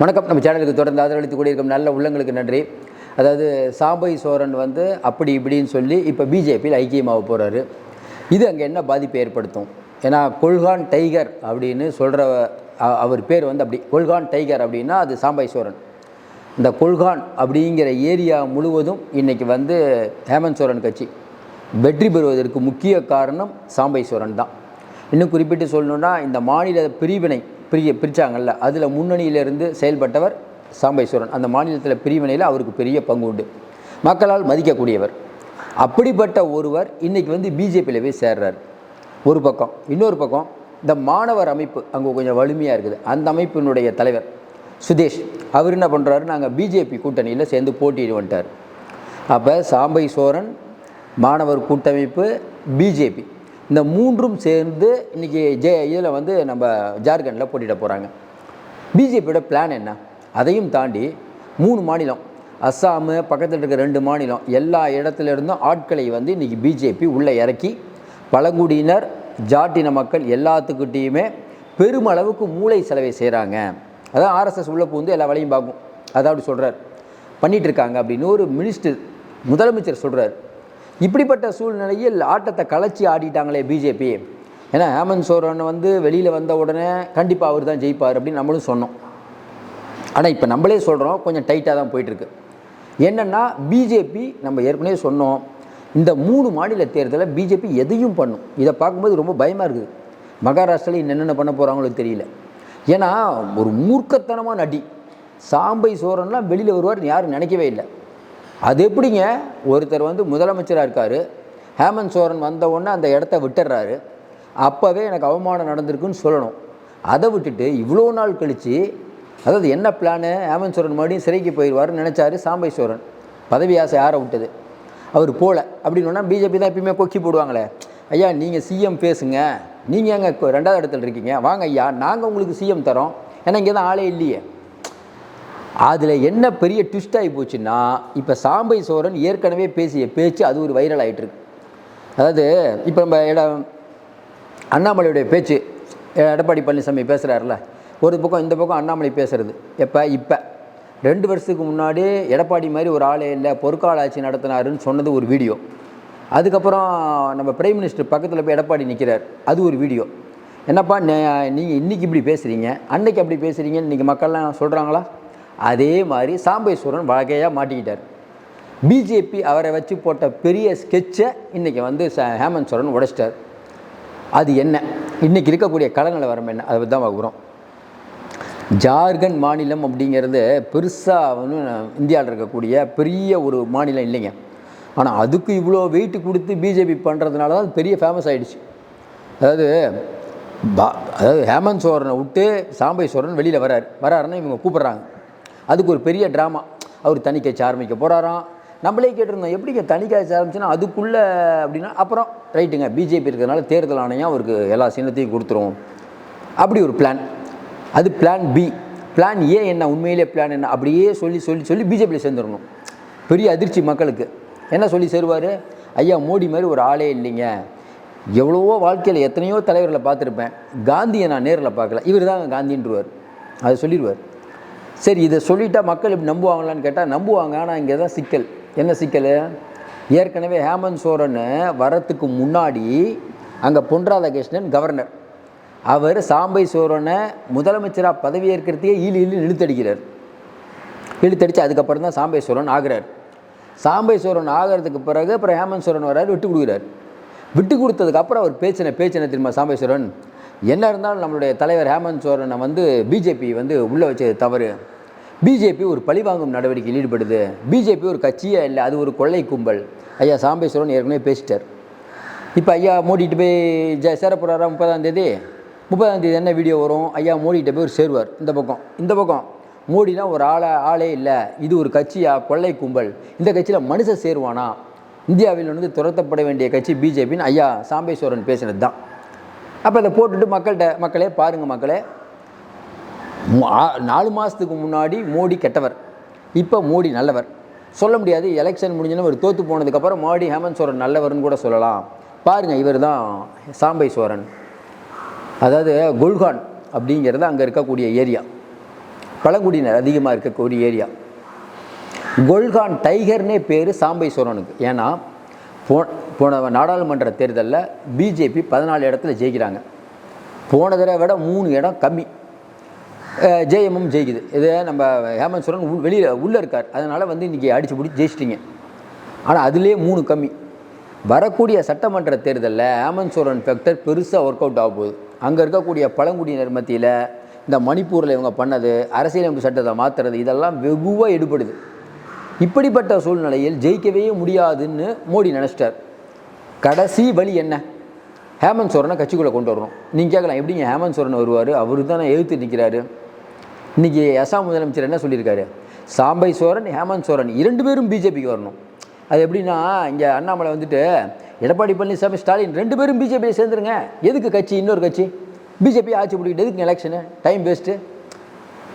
வணக்கம். நம்ம சேனலுக்கு தொடர்ந்து ஆதரவளித்து கூடியிருக்கும் நல்ல உள்ளங்களுக்கு நன்றி. அதாவது சாம்பை சோரன் வந்து அப்படி இப்படின்னு சொல்லி இப்போ பிஜேபியில் ஐக்கியமாக போகிறாரு இது அங்கே என்ன பாதிப்பை ஏற்படுத்தும்? ஏன்னா கொள்கான் டைகர் அப்படின்னு சொல்கிற அவர் பேர் வந்து அப்படி கொள்கான் டைகர் அப்படின்னா அது சாம்பை சோரன். இந்த கொள்கான் அப்படிங்கிற ஏரியா முழுவதும் இன்றைக்கி வந்து ஹேமந்த் சோரன் கட்சி. வெற்றி பெறுவதற்கு முக்கிய காரணம் சாம்பை சோரன் தான். இன்னும் குறிப்பிட்டு சொல்லணுன்னா இந்த மாநில பிரிவினை பிரிய பிரித்தாங்கல்ல அதில் முன்னணியிலிருந்து செயல்பட்டவர் சாம்பைஸ்வரன். அந்த மாநிலத்தில் பிரிவினையில் அவருக்கு பெரிய பங்கு உண்டு. மக்களால் மதிக்கக்கூடியவர். அப்படிப்பட்ட ஒருவர் இன்றைக்கி வந்து பிஜேபியில் போய் சேர்றார். ஒரு பக்கம். இன்னொரு பக்கம் இந்த மாணவர் அமைப்பு அங்கே கொஞ்சம் வலிமையாக இருக்குது. அந்த அமைப்பினுடைய தலைவர் சுதேஷ். அவர் என்ன பண்ணுறாரு நாங்கள் பிஜேபி கூட்டணியில் சேர்ந்து போட்டிட்டு வந்துட்டார். அப்போ சாம்பை சோரன் மாணவர் கூட்டமைப்பு பிஜேபி. இந்த மூன்றும் சேர்ந்து இன்றைக்கி ஜே இதில் வந்து நம்ம ஜார்க்கண்டில் போட்டிட போகிறாங்க பிஜேபியோட பிளான் என்ன? அதையும் தாண்டி மூணு மாநிலம் அஸ்ஸாமு பக்கத்தில் இருக்க ரெண்டு மாநிலம் எல்லா இடத்துல இருந்தும் ஆட்களை வந்து இன்றைக்கி பிஜேபி உள்ளே இறக்கி பழங்குடியினர் ஜாட்டின மக்கள் எல்லாத்துக்கிட்டேயுமே பெருமளவுக்கு மூளை செலவை செய்கிறாங்க அதான் ஆர்எஸ்எஸ் உள்ள பூந்து எல்லா வேலையும் பார்க்கும். அதான் அப்படி சொல்கிறார் பண்ணிகிட்டு இருக்காங்க அப்படின்னு ஒரு மினிஸ்டர் முதலமைச்சர் சொல்கிறார் இப்படிப்பட்ட சூழ்நிலையில் ஆட்டத்தை கலைச்சி ஆடிட்டாங்களே பிஜேபி ஏன்னா ஹேமந்த் சோரன் வந்து வெளியில் வந்த உடனே கண்டிப்பாக அவர் தான் ஜெயிப்பார் அப்படின்னு நம்மளும் சொன்னோம். ஆனால் இப்போ நம்மளே சொல்கிறோம் கொஞ்சம் டைட்டாக தான் போயிட்டுருக்கு. என்னென்னா பிஜேபி நம்ம ஏற்கனவே சொன்னோம் இந்த மூணு மாநில தேர்தலில் பிஜேபி எதையும் பண்ணும். இதை பார்க்கும்போது ரொம்ப பயமாக இருக்குது. மகாராஷ்டிராவில் என்னென்ன பண்ண போகிறாங்களோ தெரியல. ஏன்னா ஒரு மூர்க்கத்தனமான அடி சாம்பை சோரன்லாம் வெளியில் வருவார்னு யாரும் நினைக்கவே இல்லை. அது எப்படிங்க? ஒருத்தர் வந்து முதலமைச்சராக இருக்கார். ஹேமந்த் சோரன் வந்த உடனே அந்த இடத்த விட்டுடுறாரு. அப்போவே எனக்கு அவமானம் நடந்திருக்குன்னு சொல்லணும். அதை விட்டுட்டு இவ்வளோ நாள் கழித்து அதாவது என்ன பிளானு? ஹேமந்த் சோரன் மறுபடியும் சிறைக்கு போயிடுவார்னு நினச்சாரு சாம்பை சோரன். பதவி ஆசை யாரை விட்டது? அவர் போகல அப்படின்னா பிஜேபி தான் எப்பயுமே கொக்கி போடுவாங்களே. ஐயா நீங்கள் சிஎம் பேசுங்க. நீங்கள் எங்கே ரெண்டாவது இடத்துல இருக்கீங்க? வாங்க ஐயா நாங்கள் உங்களுக்கு சிஎம் தரோம். ஏன்னா இங்கே தான் ஆளே இல்லையே. அதில் என்ன பெரிய ட்விஸ்ட் ஆகி போச்சுன்னா இப்போ சாம்பை சோரன் ஏற்கனவே பேசிய பேச்சு அது ஒரு வைரல் ஆகிட்டுருக்கு அதாவது இப்போ நம்ம இடம் அண்ணாமலையுடைய பேச்சு எடப்பாடி பழனிசாமி பேசுகிறாருல ஒரு பக்கம் இந்த பக்கம் அண்ணாமலை பேசுகிறது எப்போ? இப்போ. ரெண்டு வருஷத்துக்கு முன்னாடி எடப்பாடி மாதிரி ஒரு ஆளே இல்லை பொற்கால ஆட்சி நடத்தினாருன்னு சொன்னது ஒரு வீடியோ. அதுக்கப்புறம் நம்ம பிரைம் மினிஸ்டர் பக்கத்தில் போய் எடப்பாடி நிற்கிறார் அது ஒரு வீடியோ. என்னப்பா நீங்கள் இன்றைக்கி இப்படி பேசுகிறீங்க அன்னைக்கு அப்படி பேசுகிறீங்கன்னு இன்றைக்கி மக்கள்லாம் சொல்கிறாங்களா அதே மாதிரி சாம்பேஸ்வரன் வகையாக மாட்டிக்கிட்டார். பிஜேபி அவரை வச்சு போட்ட பெரிய ஸ்கெட்சை இன்றைக்கி வந்து ச ஹேமந்த் சோரன் உடைச்சிட்டார். அது என்ன? இன்றைக்கி இருக்கக்கூடிய கல நிலவரம் என்ன? அதை தான் பார்க்குறோம் ஜார்க்கண்ட் மாநிலம் அப்படிங்கிறது பெருசாக வந்து இந்தியாவில் இருக்கக்கூடிய பெரிய ஒரு மாநிலம் இல்லைங்க. ஆனால் அதுக்கு இவ்வளோ வெயிட் கொடுத்து பிஜேபி பண்ணுறதுனால தான் அது பெரிய ஃபேமஸ் ஆகிடுச்சு அதாவது பா அதாவது ஹேமந்த் சோரனை விட்டு சாம்பை சோரன் வெளியில் வரார். வராருன்னா இவங்க கூப்பிட்றாங்க. அதுக்கு ஒரு பெரிய ட்ராமா அவர் தனி கட்சி ஆரம்பிக்க போகிறாராம் நம்மளே கேட்டிருந்தோம் எப்படிங்க தனி கட்சி ஆரம்பிச்சுன்னா அதுக்குள்ளே அப்படின்னா அப்புறம் ரைட்டுங்க பிஜேபி இருக்கிறதுனால தேர்தல் ஆணையம் அவருக்கு எல்லா சின்னத்தையும் கொடுத்துருவோம் அப்படி ஒரு பிளான் அது பிளான் பி பிளான் ஏ என்ன? உண்மையிலே பிளான் என்ன? அப்படியே சொல்லி சொல்லி சொல்லி பிஜேபியில் சேர்ந்துடணும். பெரிய அதிர்ச்சி மக்களுக்கு. என்ன சொல்லி சேருவார்? ஐயா மோடி மாதிரி ஒரு ஆளே இல்லைங்க. எவ்வளவோ வாழ்க்கையில் எத்தனையோ தலைவர்களை பார்த்துருப்பேன். காந்தியை நான் நேரில் பார்க்கல. இவர் தான் காந்தின்றவர். அதை சொல்லிடுவார். சரி இதை சொல்லிட்டா மக்கள் இப்படி நம்புவாங்களான்னு கேட்டால் நம்புவாங்க. ஆனால் இங்கே தான் சிக்கல். என்ன சிக்கல்? ஏற்கனவே ஹேமந்த் சோரன் வரத்துக்கு முன்னாடி அங்கே பொன் ராதாகிருஷ்ணன் கவர்னர் அவர் சாம்பை சோரனை முதலமைச்சராக பதவியேற்கிறதையே ஈழி ஈழி இழுத்தடிக்கிறார். இழுத்தடித்து அதுக்கப்புறம் தான் சாம்பை சோரன் ஆகிறார். சாம்பை சோரன் ஆகிறதுக்கு பிறகு அப்புறம் ஹேமந்த் சோரன் வராரு விட்டு கொடுக்குறார். விட்டு கொடுத்ததுக்கப்புறம் அவர் பேச்சின பேச்சின திரும்ப சாம்பை சோரன்? என்ன இருந்தாலும் நம்மளுடைய தலைவர் ஹேமந்த் சோரனை வந்து பிஜேபி வந்து உள்ளே வச்சது தவறு. பிஜேபி ஒரு பழிவாங்கும் நடவடிக்கையில் ஈடுபடுது. பிஜேபி ஒரு கட்சியே இல்லை அது ஒரு கொள்ளை கும்பல். ஐயா சாம்பேஸ்வரன் ஏற்கனவே பேசிட்டார். இப்போ ஐயா மோடிட்டு போய் ஜ சேரப்போகிறாரா முப்பதாம் தேதி? முப்பதாம் தேதி என்ன வீடியோ வரும்? ஐயா மோடிகிட்ட போய் ஒரு சேருவார். இந்த பக்கம் இந்த பக்கம். மோடினா ஒரு ஆளை ஆளே இல்லை. இது ஒரு கட்சியா? கொள்ளை கும்பல். இந்த கட்சியில் மனுஷன் சேருவானா? இந்தியாவில் வந்து துரத்தப்பட வேண்டிய கட்சி பிஜேபின்னு ஐயா சாம்பேஸ்வரன் பேசினது தான் அப்போ அதை போட்டுட்டு மக்கள்கிட்ட மக்களே பாருங்கள் மக்களே. நாலு மாதத்துக்கு முன்னாடி மோடி கெட்டவர். இப்போ மோடி நல்லவர். சொல்ல முடியாது எலெக்ஷன் முடிஞ்சோன்னு ஒரு தோற்று போனதுக்கப்புறம் மோடி ஹேமந்த் சோரன் நல்லவர்னு கூட சொல்லலாம். பாருங்கள் இவர் தான் சாம்பை சோரன். அதாவது குல்கான் அப்படிங்கிறது அங்கே இருக்கக்கூடிய ஏரியா. பழங்குடியினர் அதிகமாக இருக்கக்கூடிய ஏரியா. குல்கான் டைகர்னே பேர் சாம்பை சோரனுக்கு. ஏன்னா போ போன நாடாளுமன்ற தேர்தலில் பிஜேபி பதினாலு இடத்துல ஜெயிக்கிறாங்க. போன தடவை விட மூணு இடம் கம்மி. ஜெயமும் ஜெயிக்குது. இதே நம்ம ஹேமந்த் சோரன் உள் வெளியில் உள்ளே இருக்கார். அதனால் வந்து இன்றைக்கி அடித்து பிடிச்சி ஜெயிச்சிட்டிங்க. ஆனால் அதுலேயே மூணு கம்மி. வரக்கூடிய சட்டமன்ற தேர்தலில் ஹேமந்த் சோரன் ஃபேக்டர் பெருசாக ஒர்க் அவுட் ஆக போகுது. அங்கே இருக்கக்கூடிய பழங்குடியினர் மத்தியில் இந்த மணிப்பூரில் இவங்க பண்ணது அரசியலமைப்பு சட்டத்தை மாற்றுறது இதெல்லாம் வெகுவாக எடுபடுது. இப்படிப்பட்ட சூழ்நிலையில் ஜெயிக்கவே முடியாதுன்னு மோடி நினச்சிட்டார். கடைசி வழி என்ன? ஹேமந்த் சோரனை கட்சிக்குள்ளே கொண்டு வரணும். நீங்கள் கேட்கலாம் எப்படிங்க ஹேமந்த் சோரன் வருவார்? அவர் தானே எழுத்து நிற்கிறாரு இன்றைக்கி அசாம் முதலமைச்சர் என்ன சொல்லியிருக்காரு? சாம்பை சோரன் ஹேமந்த் சோரன் இரண்டு பேரும் பிஜேபிக்கு வரணும். அது எப்படின்னா இங்கே அண்ணாமலை வந்துட்டு எடப்பாடி பழனிசாமி ஸ்டாலின் ரெண்டு பேரும் பிஜேபியை சேர்ந்துருங்க. எதுக்கு கட்சி? இன்னொரு கட்சி. பிஜேபி ஆட்சி பிடிக்கிட்டு எதுக்கு எலெக்ஷனு டைம் வேஸ்ட்டு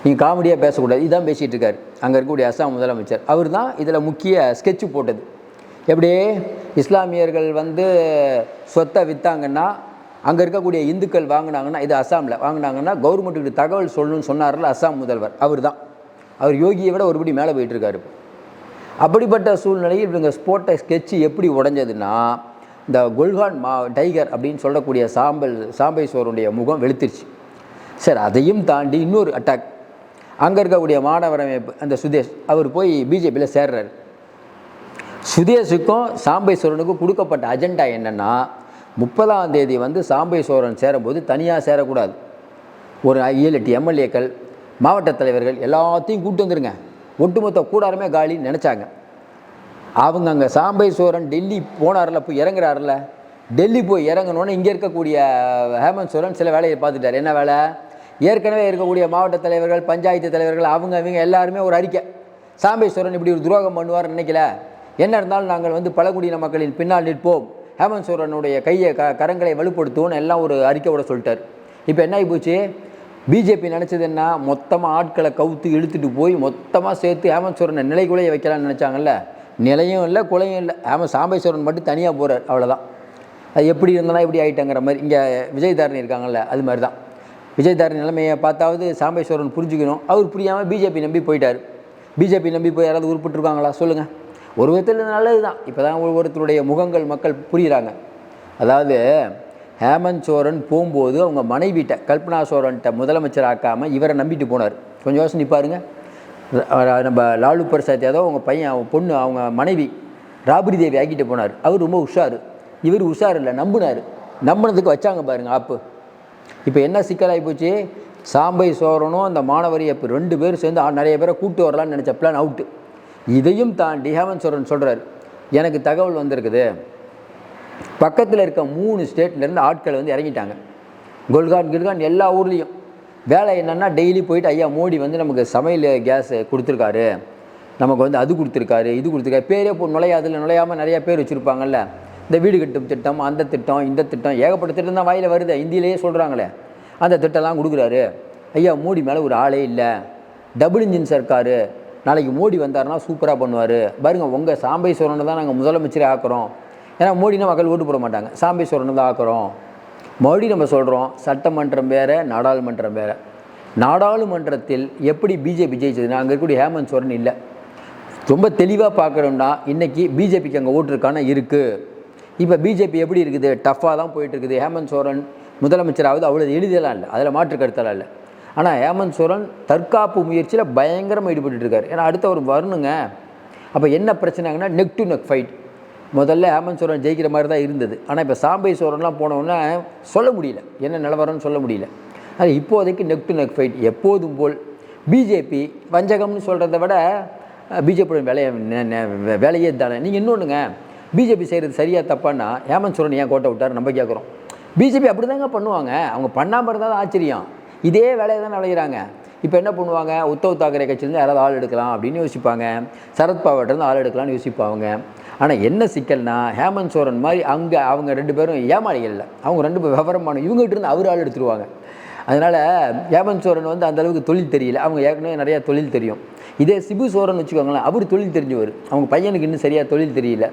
நீங்கள் காமெடியாக பேசக்கூடாது. இதுதான் பேசிகிட்டு இருக்காரு. அங்கே இருக்கக்கூடிய அசாம் முதலமைச்சர். அவர் தான் இதில் முக்கிய ஸ்கெட்சு போட்டது. எப்படி? இஸ்லாமியர்கள் வந்து சொத்தை விற்றாங்கன்னா அங்கே இருக்கக்கூடிய இந்துக்கள் வாங்கினாங்கன்னா இது அசாமில் வாங்கினாங்கன்னா கவர்மெண்ட்டுக்கு தகவல் சொல்லணும்னு சொன்னார்ல அசாம் முதல்வர் அவர் தான் அவர் யோகியை விட ஒருபடி மேலே போயிட்டுருக்காரு அப்படிப்பட்ட சூழ்நிலையில் இவங்க ஸ்போர்ட்டை ஸ்கெட்சு எப்படி உடஞ்சதுன்னா இந்த குல்ஹான் மா டைகர் அப்படின்னு சொல்லக்கூடிய சாம்பல் சாம்பை முகம் வெளுத்துருச்சு. சரி அதையும் தாண்டி இன்னொரு அட்டாக் அங்கே இருக்கக்கூடிய மாணவர் அமைப்பு அந்த சுதேஷ் அவர் போய் பிஜேபியில் சேர்றாரு. சுதேஷுக்கும் சாம்பை சோரனுக்கும் கொடுக்கப்பட்ட அஜெண்டா என்னென்னா முப்பதாம் தேதி வந்து சாம்பை சோரன் சேரும்போது தனியாக சேரக்கூடாது. ஒரு ஏழு எட்டு எம்எல்ஏக்கள் மாவட்ட தலைவர்கள் எல்லாத்தையும் கூப்பிட்டு வந்துருங்க. ஒட்டுமொத்த கூடாரமே காலின்னு நினச்சாங்க. அவங்க அங்கே சாம்பை சோரன் டெல்லி போனார்ல போய் இறங்குறாருல டெல்லி போய் இறங்கணுன்னு இங்கே இருக்கக்கூடிய ஹேமந்த் சோரன் சில வேலையை பார்த்துட்டார். என்ன வேலை? ஏற்கனவே இருக்கக்கூடிய மாவட்ட தலைவர்கள் பஞ்சாயத்து தலைவர்கள் அவங்க அவங்க எல்லாருமே ஒரு அறிக்கை. சாம்பேஸ்வரன் இப்படி ஒரு துரோகம் பண்ணுவார்னு நினைக்கல. என்ன இருந்தாலும் நாங்கள் வந்து பழங்குடியின மக்களின் பின்னால் நிற்போம். ஹேமந்த் சோரனுடைய கையை க கரங்களை வலுப்படுத்துவோன்னு எல்லாம் ஒரு அறிக்கையோட சொல்லிட்டார். இப்போ என்ன ஆகி போச்சு? பிஜேபி நினச்சது என்ன? மொத்தமாக ஆட்களை கவுத்து இழுத்துட்டு போய் மொத்தமாக சேர்த்து ஹேமந்த் சோரனை நிலைக்குலைய வைக்கலாம்னு நினச்சாங்கல்ல? நிலையும் இல்லை குலையும் இல்லை. ஹேம சாம்பேஸ்வரன் மட்டும் தனியாக போகிறார் அவ்வளோதான் அது எப்படி இருந்தாலும் இப்படி ஆகிட்டங்கிற மாதிரி. இங்கே விஜயதாரணி இருக்காங்கல்ல அது மாதிரி தான் விஜயதாரணி நிலைமையை பார்த்தாவது சாம்பேஸ்வரன் புரிஞ்சுக்கணும். அவர் புரியாமல் பிஜேபி நம்பி போயிட்டார். பிஜேபி நம்பி போய் யாராவது உருப்பிட்டுருக்காங்களா? சொல்லுங்கள் ஒரு விதத்தில் நல்லது தான் இப்போ தான் ஒவ்வொருத்தருடைய முகங்கள் மக்கள் புரிகிறாங்க அதாவது ஹேமந்த் சோரன் போகும்போது அவங்க மனைவிட்ட கல்பனா சோரன்கிட்ட முதலமைச்சர் ஆக்காமல் இவரை நம்பிட்டு போனார். கொஞ்சம் யோசனை பாருங்க நம்ம லாலு பிரசாத் யாதவ் அவங்க பையன் அவங்க பொண்ணு அவங்க மனைவி ராபரி தேவி ஆக்கிட்டு போனார். அவர் ரொம்ப உஷார். இவர் உஷார் இல்லை நம்பினார். நம்பினதுக்கு வச்சாங்க பாருங்க ஆப்பு. இப்போ என்ன சிக்கலாகி போச்சு? சாம்பை சோரனும் அந்த மாணவரி அப்போ ரெண்டு பேரும் சேர்ந்து நிறைய பேரை கூப்பிட்டு வரலான்னு நினச்ச பிளான் அவுட்டு இதையும் தாண்டி ஹேமந்த் சொல்கிறார் எனக்கு தகவல் வந்திருக்குது. பக்கத்தில் இருக்க மூணு ஸ்டேட்லேருந்து ஆட்கள் வந்து இறங்கிட்டாங்க. குல்கான் கில்கான் எல்லா ஊர்லேயும். வேலை என்னென்னா டெய்லி போயிட்டு ஐயா மோடி வந்து நமக்கு சமையல் கேஸ் கொடுத்துருக்காரு. நமக்கு வந்து அது கொடுத்துருக்காரு இது கொடுத்துருக்காரு. பேரே போ நுழையாதில் நுழையாமல் நிறையா பேர் வச்சுருப்பாங்கல்ல. இந்த வீடு கட்டும் திட்டம் அந்த திட்டம் இந்த திட்டம் ஏகப்பட்ட திட்டம் தான் வாயில் வருது. இந்தியிலேயே சொல்கிறாங்களே அந்த திட்டம்லாம் கொடுக்குறாரு. ஐயா மோடி மேலே ஒரு ஆளே இல்லை. டபுள் இன்ஜின் சர்க்காரு நாளைக்கு மோடி வந்தார்னா சூப்பராக பண்ணுவார். பாருங்கள் உங்கள் சாம்பை தான் நாங்கள் முதலமைச்சரே ஆக்குறோம். ஏன்னா மோடினா மக்கள் ஓட்டு போட மாட்டாங்க. சாம்பை தான் ஆக்குறோம். மறுபடி நம்ம சொல்கிறோம் சட்டமன்றம் வேறு நாடாளுமன்றம் வேறு. நாடாளுமன்றத்தில் எப்படி பிஜேபி ஜெயிச்சதுன்னா அங்கே இருக்கக்கூடிய ஹேமந்த் சோரன் இல்லை. ரொம்ப தெளிவாக பார்க்குறோம்னா இன்றைக்கி பிஜேபிக்கு அங்கே ஓட்டுருக்கான இருக்குது இப்போ பிஜேபி எப்படி இருக்குது? டஃப்பாக தான் போயிட்டுருக்குது ஹேமந்த் சோரன் முதலமைச்சராவது அவ்வளோ எளிதெல்லாம் இல்லை. அதில் மாற்று கருத்தெல்லாம் இல்லை. ஆனால் ஹேமந்த் சோரன் தற்காப்பு முயற்சியில் பயங்கரமாக ஈடுபட்டு இருக்காரு. ஏன்னா அடுத்தவர் வரணுங்க. அப்போ என்ன பிரச்சனைங்கன்னா நெக் டு நெக் ஃபைட் முதல்ல ஹேமந்த் சோரன் ஜெயிக்கிற மாதிரி தான் இருந்தது. ஆனால் இப்போ சாம்பை சோரன்லாம் போனோன்னா சொல்ல முடியல. என்ன நிலவரம்னு சொல்ல முடியல. அது இப்போதைக்கு நெக் டு நெக் ஃபைட் எப்போதும் போல் பிஜேபி வஞ்சகம்னு சொல்கிறத விட பிஜேபியோட வேலையை வேலையே தானே நீங்கள் இன்னொன்றுங்க பிஜேபி செய்கிறது சரியாக தப்பான்னா ஹேமந்த் சோரன் ஏன் கோட்டை விட்டார்? நம்ம கேட்குறோம் பிஜேபி அப்படி தாங்க பண்ணுவாங்க. அவங்க பண்ணாமல் இருந்தால் தான் ஆச்சரியம். இதே வேலையை தான் விளையிறாங்க. இப்போ என்ன பண்ணுவாங்க? உத்தவ் தாக்கரே கட்சியிலேருந்து யாராவது ஆள் எடுக்கலாம் அப்படின்னு யோசிப்பாங்க. சரத்பவார்ட்டேருந்து ஆள் எடுக்கலாம்னு யோசிப்பாங்க. ஆனால் என்ன சிக்கல்னா ஹேமந்த் சோரன் மாதிரி அங்கே அவங்க ரெண்டு பேரும் ஏமாளிகள் இல்லை அவங்க ரெண்டு பேரும் விவரமான இவங்ககிட்ட இருந்து அவர் ஆள் எடுத்துருவாங்க. அதனால் ஹேமந்த் சோரன் வந்து அந்தளவுக்கு தொழில் தெரியல. அவங்க ஏற்கனவே நிறையா தொழில் தெரியும். இதே சிபு சோரன் வச்சுக்கோங்களேன் அவர் தொழில் தெரிஞ்சவர். அவங்க பையனுக்கு இன்னும் சரியாக தொழில் தெரியல.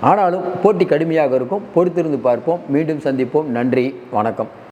ஆனாலும் போட்டி கடுமையாக இருக்கும். பொறுத்திருந்து பார்ப்போம். மீண்டும் சந்திப்போம். நன்றி. வணக்கம்.